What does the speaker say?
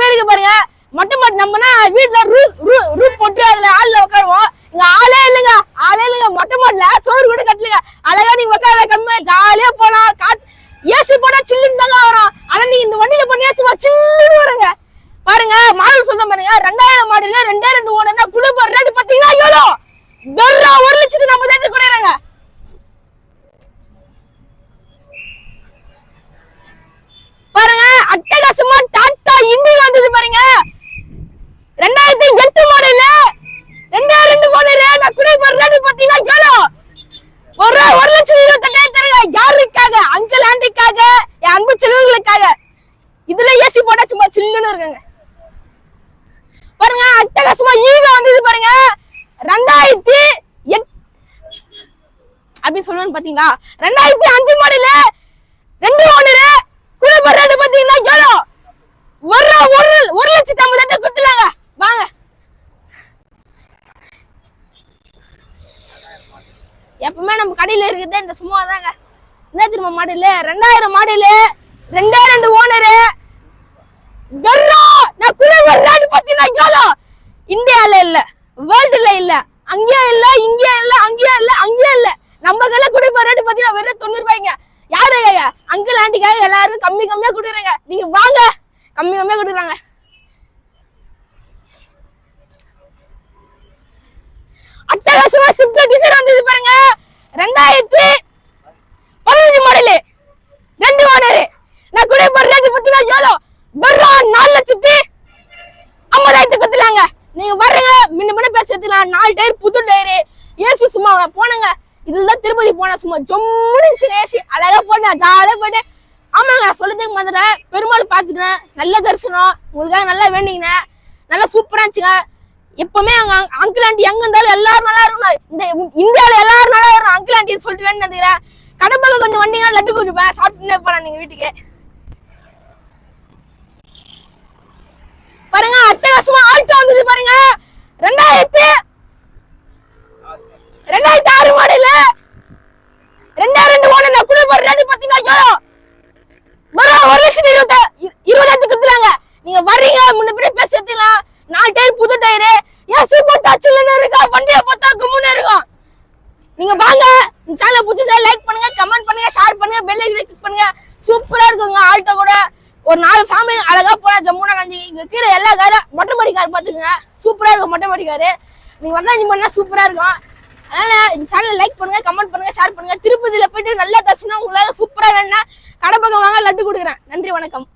வேடிக்கை பாருங்க. மொட்டை மாட்டு நம்மனா வீட்டுல ரூ போட்டு அதுல ஆள்ல உட்காருவோம் இங்க ஆளே இல்லைங்க. ஆளே இல்லைங்க. மொட்டை மாட்டுல சோறு கூட கட்டலைங்க. அழகா நீங்க உட்கார கம்மியா ஜாலியா போலாம் காத்து ஏசி போனா சில்லுன்னு தாங்க வரும். ஆனா நீங்க இந்த வண்டியில போன ஏசி சில்லுன்னு வருங்க. பாருங்க மாடல் சொன்ன பாருங்க. ரெண்டாயிரம் மாடல ரெண்டே ரெண்டு ஓடுனா குடும்ப ரேட்டு பாத்தீங்கன்னா எவ்வளோ? வெறும் ஒரு லட்சத்து நம்ம சேர்த்து குறையிறாங்க. பாருங்க. பாருங்க அட்டகாசமா ஈகோ வந்தது பாருங்க. ரெண்டாயிரத்தி எட் அப்படின்னு சொல்லுவாங்க பாத்தீங்களா? ரெண்டாயிரத்தி அஞ்சு மாடலு ரெண்டு ஒண்ணுல குடும்ப ரெண்டு பாத்தீங்கன்னா ஒரு ஒரு ஒரு லட்சத்தி ஐம்பதாயிரத்தை கொடுத்துலாங்க வாங்க. எப்பவுமே நம்ம கடையில இருக்கிறது இந்த சும்மா தாங்க என்ன திரும்ப மாடலு ரெண்டாயிரம் மாடலு ரெண்டே ரெண்டு ஓனரு. வெறும் நான் குளிப்பர் பத்தி நான் கேளோ இந்தியால இல்ல வேர்ல்டுல இல்ல. அங்கேயும் இல்ல இங்கேயும் இல்ல அங்கேயும் இல்ல அங்கேயும் இல்ல. நம்ம கையில குடிப்ப பத்தி நான் வெறும் தொண்ணூறு ரூபாய்ங்க. யாரு அங்கிள் ஆண்டிக்காக எல்லாரும் கம்மி கம்மியா கொடுக்குறாங்க. நீங்க வாங்க. கம்மி கம்மியா கொடுக்குறாங்க. அட்டகாசமா ஸ்விஃப்ட் டிசைன் வந்தது பாருங்க. ரெண்டாயிரத்தி பதினஞ்சு மாடலு ரெண்டு மாடலு நான் கூட ஒரு பத்தி நான் எவ்வளோ வெறும் நாலு லட்சத்தி ஐம்பதாயிரத்துக்கு குத்துலாங்க நீங்க வர்றீங்க முன்ன முன்ன பேசுறதுலாம் நாலு டயர் புது டயரு. ஏசி சும்மா போனங்க. இதுதான் திருப்பதி போனா சும்மா ஜம்முன்னு ஏசி. அழகா போட்டேன் ஜாலியா போயிட்டு ஆமாங்க நான் சொல்லதுக்கு மாத்திரம் பெருமாள் பார்த்துட்டேன். நல்ல தரிசனம். உங்களுக்காக நல்லா வேண்டிங்கினேன் நல்லா சூப்பரா இருந்துச்சுங்க. எப்பவுமே அங்க அங்கிள் ஆண்டி எங்க இருந்தாலும் எல்லாரும் நல்லா இருக்கணும். இந்த இந்தியால எல்லாரும் நல்லா இருக்கணும். அங்கிள் ஆண்டின்னு சொல்லிட்டு வேணுங்கிறேன் கடப்பாக்க கொஞ்சம் வந்தீங்கன்னா லட்டு கொடுப்பேன். சாப்பிட்டுனே போறேன் நீங்க வீட்டுக்கு பாருங்க அட்டகாசமா ஆல்டோ வந்தது பாருங்க. ரெண்டாயிரத்தி ரெண்டாயிரத்தி ஆறு மாடல் ரெண்டாயிரம் ரெண்டு ஓனர் குளிப்பர் ரேட்டு பாத்தீங்கன்னா எவ்வளோ? வரும் ஒரு லட்சத்தி இருபத்தி இருபதாயிரத்துக்கு குத்துலாங்க நீங்க வர்றீங்க முன்ன பின்ன நாலு டயர் புது டயர் ஏன் சூப்பர் டச்சுலன்னு இருக்கா? வண்டியை பார்த்தா கும்முன்னு இருக்கும். நீங்க வாங்க. இந்த சேனலை பிடிச்சதா லைக் பண்ணுங்க கமெண்ட் பண்ணுங்க ஷேர் பண்ணுங்க பெல் ஐக்கனை கிளிக் பண்ணுங்க. சூப்பரா இருக்குங்க ஆல்டோ கூட. ஒரு நாலு ஃபேமிலி அழகா போனா ஜம்முனா கஞ்சி. இங்க கீழே எல்லா காரும் மொட்டை மாடி கார் பாத்துக்கோங்க. சூப்பரா இருக்கும் மொட்டை மாடி காரு நீங்க வந்தாஞ்சி பண்ணா சூப்பரா இருக்கும். அதனால இந்த சேனல் லைக் பண்ணுங்க கமெண்ட் பண்ணுங்க ஷேர் பண்ணுங்க. திருப்பதியில போயிட்டு நல்லா தரிசனம் உங்களால சூப்பரா வேணா கடை பக்கம் வாங்க லட்டு கொடுக்குறேன். நன்றி வணக்கம்.